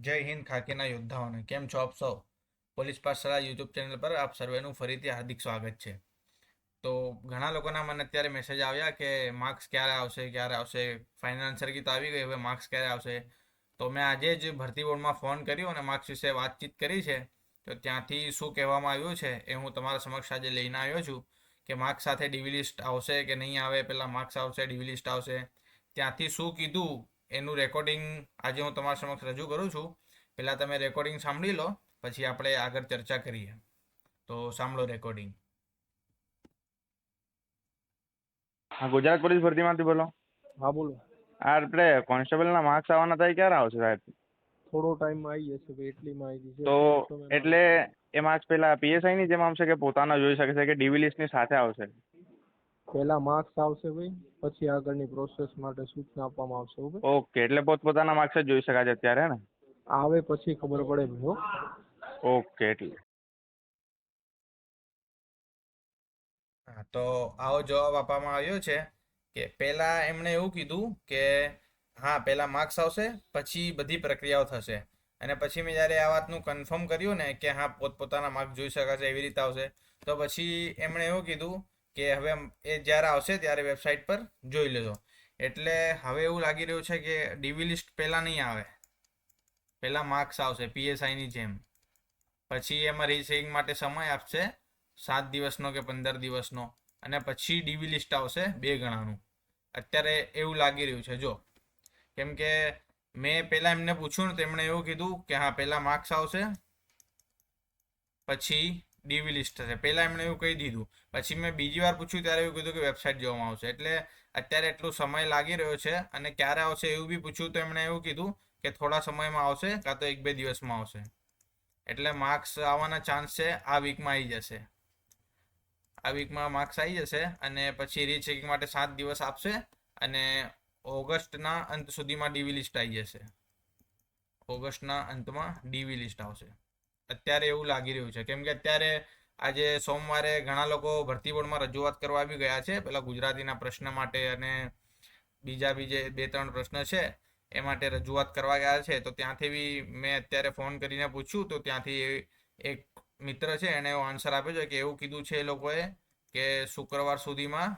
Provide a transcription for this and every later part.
જય હિન્દ, ખાકીના યોદ્ધાઓને. કેમ છો આપ સૌ? પોલીસ પાઠશાળા યુટ્યુબ ચેનલ પર આપ સર્વેનું ફરીથી હાર્દિક સ્વાગત છે. તો ઘણા લોકોના મને અત્યારે મેસેજ આવ્યા કે માર્ક્સ ક્યારે આવશે ક્યારે આવશે? ફાઇનલ આન્સર તો આવી ગઈ, હવે માર્ક્સ ક્યારે આવશે? તો મેં આજે જ ભરતી બોર્ડમાં ફોન કર્યો અને માર્ક્સ વિશે વાતચીત કરી છે. તો ત્યાંથી શું કહેવામાં આવ્યું છે એ હું તમારા સમક્ષ આજે લઈને આવ્યો છું કે માર્ક્સ સાથે ડીવી લિસ્ટ આવશે કે નહીં આવે? પહેલાં માર્ક્સ આવશે, ડીવી લિસ્ટ આવશે. ત્યાંથી શું કીધું? એનું રેકોર્ડિંગ આજે હું તમારા સમક્ષ રજૂ કરું છું. પહેલાં તમે રેકોર્ડિંગ સાંભળી લો પછી આપણે આગળ ચર્ચા કરીએ. તો સાંભળો રેકોર્ડિંગ હા ગુજરાત પોલીસ ભરતીમાંથી બોલો. હા બોલો. આ આપણે કોન્સ્ટેબલના માર્ક્સ આવવાના થાય ક્યારે આવશે સાહેબ? થોડો ટાઈમ આવી જશે એટલીમાં એટલી માહિતી છે. તો એટલે એ માર્ક્સ પેલા પીએસઆઈની જેમ આવશે કે પોતાના જોઈ શકે છે કે ડીવી લિસ્ટની સાથે આવશે? પહેલા માર્ક્સ આવશે ભાઈ પછી આગળની પ્રોસેસ માટે સૂચના આપવામાં આવશે ઓકે ઓકે એટલે પોતપોતાના માર્ક્સ જ જોઈ શકાય અત્યારે હે ને? આવે પછી ખબર પડે ભાઈ હો. ઓકે એટલે. તો આવો જવાબ આપવામાં આવ્યો છે કે પહેલા એમણે એવું કીધું કે હા પહેલા માર્ક્સ આવશે પછી બધી પ્રક્રિયાઓ થશે. અને પછી મેં જ્યારે આ વાતનું કન્ફર્મ કર્યું ને કે હા પોતપોતાના માર્ક્સ જોઈ શકાશે એવી રીતે આવશે તો પછી એમણે એવું કીધું કે હવે એ જ્યારે આવશે ત્યારે વેબસાઇટ પર જોઈ લેજો. એટલે હવે એવું લાગી રહ્યું છે કે ડીવી લિસ્ટ પહેલાં નહીં આવે. પહેલાં માર્ક્સ આવશે પીએસઆઈની જેમ. પછી એમાં રિસેવિંગ માટે સમય આપશે સાત દિવસનો કે પંદર દિવસનો. અને પછી ડીવી લિસ્ટ આવશે બે ગણાનું. અત્યારે એવું લાગી રહ્યું છે. જો, કેમ કે મેં પહેલાં એમને પૂછ્યું ને તેમણે એવું કીધું કે હા, પહેલાં માર્ક્સ આવશે. પછી ડીવી લિસ્ટ થશે. પહેલાં એમણે એવું કહી દીધું. પછી મેં બીજી વાર પૂછ્યું, ત્યારે એવું કીધું કે વેબસાઇટ જોવામાં આવશે. એટલે અત્યારે એટલો સમય લાગી રહ્યો છે અને ક્યારે આવશે એવું બી પૂછ્યું તો એમણે એવું કીધું કે થોડા સમયમાં આવશે, કાં તો એક બે દિવસમાં આવશે. એટલે માર્ક્સ આવવાના ચાન્સ છે, આ વીકમાં આવી જશે. આ વીકમાં માર્ક્સ આવી જશે અને પછી રીચેકિંગ માટે સાત દિવસ આપશે અને ઓગસ્ટના અંત સુધીમાં ડીવી લિસ્ટ આવી જશે. ઓગસ્ટના અંતમાં ડીવી લિસ્ટ આવશે. અત્યારે એવું લાગી રહ્યું છે. કેમ કે અત્યારે આજે સોમવારે ઘણા લોકો ભરતી બોર્ડમાં રજૂઆત કરવા આવી ગયા છે. પેલા ગુજરાતીના પ્રશ્ન માટે અને બીજા બીજે બે ત્રણ પ્રશ્ન છે, એ માટે રજૂઆત કરવા ગયા છે. તો ત્યાંથી બી મેં અત્યારે ફોન કરીને પૂછ્યું, તો ત્યાંથી એક મિત્ર છે, એણે એવો આન્સર આપ્યો છે કે એવું કીધું છે એ લોકોએ કે શુક્રવાર સુધીમાં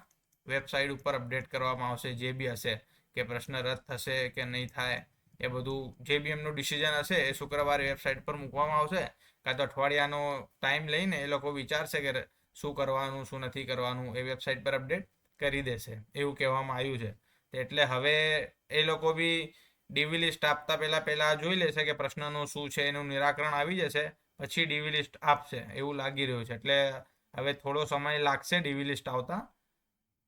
વેબસાઇટ ઉપર અપડેટ કરવામાં આવશે, જે બી હશે, કે પ્રશ્ન રદ થશે કે નહીં થાય. એ બધું જે બી એમનું ડિસિઝન હશે એ શુક્રવારે વેબસાઇટ પર મૂકવામાં આવશે. કાં તો અઠવાડિયાનો ટાઈમ લઈને એ લોકો વિચારશે કે શું કરવાનું, શું નથી કરવાનું, એ વેબસાઇટ પર અપડેટ કરી દેશે. એવું કહેવામાં આવ્યું છે. એટલે હવે એ લોકો બી ડીવી લિસ્ટ આપતા પહેલાં પહેલાં જોઈ લેશે કે પ્રશ્નનું શું છે, એનું નિરાકરણ આવી જશે, પછી ડીવી લિસ્ટ આપશે. એવું લાગી રહ્યું છે. એટલે હવે થોડો સમય લાગશે ડીવી લિસ્ટ આવતા.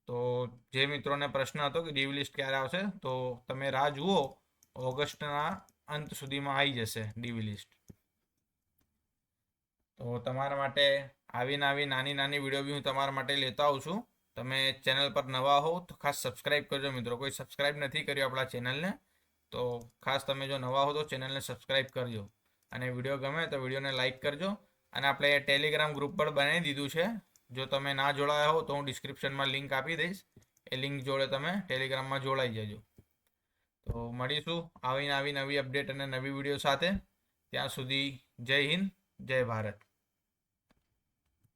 તો જે મિત્રોને પ્રશ્ન હતો કે ડીવી લિસ્ટ ક્યારે આવશે, તો તમે રાહ જુઓ. ઓગસ્ટના અંત સુધીમાં આવી જશે ડીવી લિસ્ટ. તો તમારા માટે આવીને આવી નાની નાની વીડિયો બી હું તમારા માટે લેતો આવું છું. તમે ચેનલ પર નવા હો તો ખાસ સબસ્ક્રાઇબ કરજો મિત્રો. કોઈ સબસ્ક્રાઇબ નથી કર્યો આપણા ચેનલને, તો ખાસ તમે જો નવા હો તો ચેનલને સબસ્ક્રાઇબ કરજો. અને વીડિયો ગમે તો વિડીયોને લાઇક કરજો. અને આપણે ટેલિગ્રામ ગ્રુપ પર બનાવી દીધું છે. જો તમે ના જોડાયા હો તો હું ડિસ્ક્રિપ્શનમાં લિંક આપી દઈશ. એ લિંક જોડે તમે ટેલિગ્રામમાં જોડાઈ જજો. તો મળીશું આવી નવી અપડેટ અને નવી વીડિયો સાથે. ત્યાં સુધી જય હિન્દ, જય ભારત.